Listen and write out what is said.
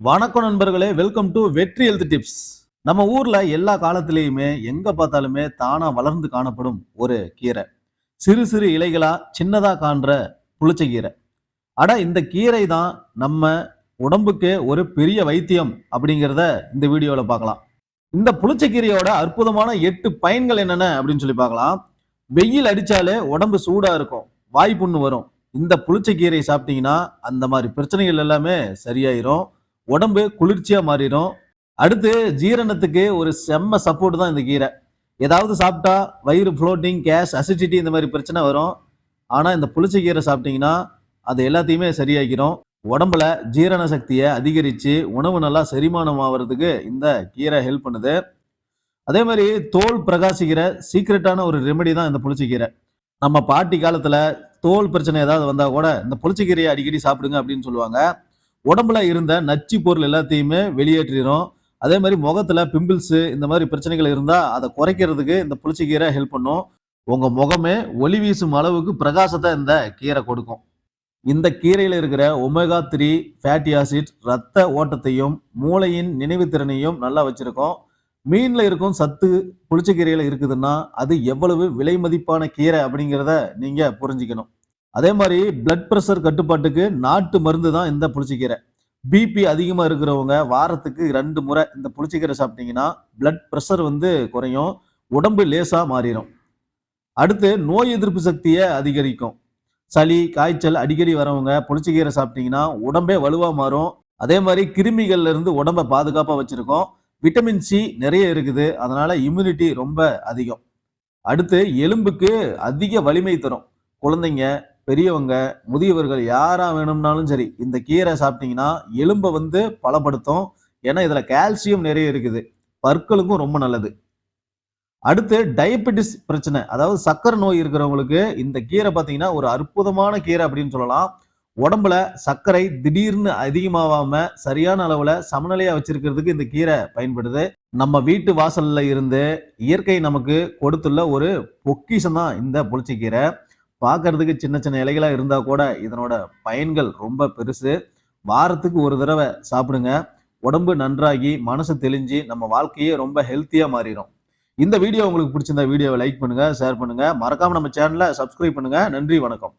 வணக்கம் நண்பர்களே welcome to Vetri health tips நம்ம ஊர்ல எல்லா காலத்திலையுமே எங்க பார்த்தாலுமே தானா வளர்ந்து காணப்படும் ஒரு கீரை. சிறு சிறு இலைகளா சின்னதா காண்ற புளிச்சக்கீரை அட இந்த கீரை தான் நம்ம உடம்புக்கு ஒரு பெரிய வைத்தியம் அப்படிங்கிறத இந்த வீடியோல பார்க்கலாம். இந்த புளிச்சக்கீரையோட அற்புதமான எட்டு பயன்கள் என்னென்ன அப்படின்னு சொல்லி பார்க்கலாம். வெயில் அடிச்சாலே உடம்பு சூடா இருக்கும் வாய் புண்ணு வரும். இந்த புளிச்சக்கீரை சாப்பிட்டீங்கன்னா அந்த மாதிரி பிரச்சனைகள் எல்லாமே சரியாயிரும். உடம்பு குளிர்ச்சியா மாறிடும். அடுத்து ஜீரணத்துக்கு ஒரு செம்ம சப்போர்ட் தான் இந்த கீரை. ஏதாவது சாப்பிட்டா வயிறு ஃப்ளோட்டிங் கேஸ் அசிடிட்டி இந்த மாதிரி பிரச்சனை வரும். ஆனால் இந்த புளிச்ச கீரை சாப்பிட்டீங்கன்னா அது எல்லாத்தையுமே சரியாக்கிடும் உடம்புல ஜீரண சக்தியை அதிகரித்து உணவு நல்லா செரிமானம் ஆகிறதுக்கு இந்த கீரை ஹெல்ப் பண்ணுது. அதே மாதிரி தோல் பிரகாசிக்கிற சீக்ரெட்டான ஒரு ரெமெடி தான் இந்த புளிச்சக்கீரை நம்ம பாட்டி காலத்தில் தோல் பிரச்சனை ஏதாவது வந்தால் கூட இந்த புளிச்சக்கீரையை அடிக்கடி சாப்பிடுங்க அப்படின்னு சொல்லுவாங்க. உடம்புல இருந்த நச்சு பொருள் எல்லாத்தையுமே வெளியேற்றிடும் அதே மாதிரி முகத்துல பிம்பிள்ஸ் இந்த மாதிரி பிரச்சனைகள் இருந்தா அதை குறைக்கிறதுக்கு இந்த புளிச்சக்கீரை ஹெல்ப் பண்ணும். உங்க முகமே ஒளி வீசும் அளவுக்கு பிரகாசத்தை இந்த கீரை கொடுக்கும். இந்த கீரையில் இருக்கிற ஒமேகா த்ரீ ஃபேட்டி ஆசிட் ரத்த ஓட்டத்தையும் மூளையின் நினைவு திறனையும் நல்லா வச்சிருக்கோம். மீன்ல இருக்கும் சத்து புளிச்சக்கீரையில இருக்குதுன்னா அது எவ்வளவு விலை மதிப்பான கீரை அப்படிங்கிறத நீங்க புரிஞ்சுக்கணும். அதே மாதிரி பிளட் ப்ரெஷர் கட்டுப்பாட்டுக்கு நாட்டு மருந்து தான் இந்த புளிச்சிக்கீரை. பிபி அதிகமாக இருக்கிறவங்க வாரத்துக்கு ரெண்டு முறை இந்த புளிச்சிக்கீரை சாப்பிட்டீங்கன்னா பிளட் ப்ரெஷர் வந்து குறையும் உடம்பு லேசாக மாறிடும் அடுத்து நோய் எதிர்ப்பு சக்தியை அதிகரிக்கும். சளி காய்ச்சல் அடிக்கடி வரவங்க புளிச்சிக்கீரை சாப்பிட்டீங்கன்னா உடம்பே வலுவாக மாறும். அதே மாதிரி கிருமிகள்ல இருந்து உடம்பை பாதுகாப்பாக வச்சுருக்கோம். விட்டமின் சி நிறைய இருக்குது அதனால இம்யூனிட்டி ரொம்ப அதிகம். அடுத்து எலும்புக்கு அதிக வலிமை தரும். குழந்தைங்க பெரியவங்க முதியவர்கள் யாரா வேணும்னாலும் சரி இந்த கீரை சாப்பிட்டீங்கன்னா எலும்பை வந்து பலப்படுத்தும். ஏன்னா இதுல கால்சியம் நிறைய இருக்குது. பற்களுக்கும் ரொம்ப நல்லது. அடுத்து டயபெட்டிஸ் பிரச்சனை. அதாவது சக்கரை நோய் இருக்கிறவங்களுக்கு இந்த கீரை பார்த்தீங்கன்னா ஒரு அற்புதமான கீரை அப்படின்னு சொல்லலாம். உடம்புல சர்க்கரை திடீர்னு அதிகமாகாம சரியான அளவுல சமநிலையா வச்சிருக்கிறதுக்கு இந்த கீரை பயன்படுது. நம்ம வீட்டு வாசல்ல இருந்து இயற்கை நமக்கு கொடுத்துள்ள ஒரு பொக்கிஷம் தான் இந்த புளிச்சக்கீரை பார்க்கறதுக்கு சின்ன சின்ன இலைகளாக இருந்தால் கூட இதனோட பயன்கள் ரொம்ப பெருசு. வாரத்துக்கு ஒரு தடவை சாப்பிடுங்க. உடம்பு நன்றாகி மனசு தெளிஞ்சு நம்ம வாழ்க்கையே ரொம்ப ஹெல்த்தியாக மாறிடும். இந்த வீடியோ உங்களுக்கு பிடிச்சிருந்தா வீடியோவை லைக் பண்ணுங்கள் ஷேர் பண்ணுங்கள் மறக்காமல் நம்ம சேனலை சப்ஸ்கிரைப் பண்ணுங்கள் நன்றி வணக்கம்.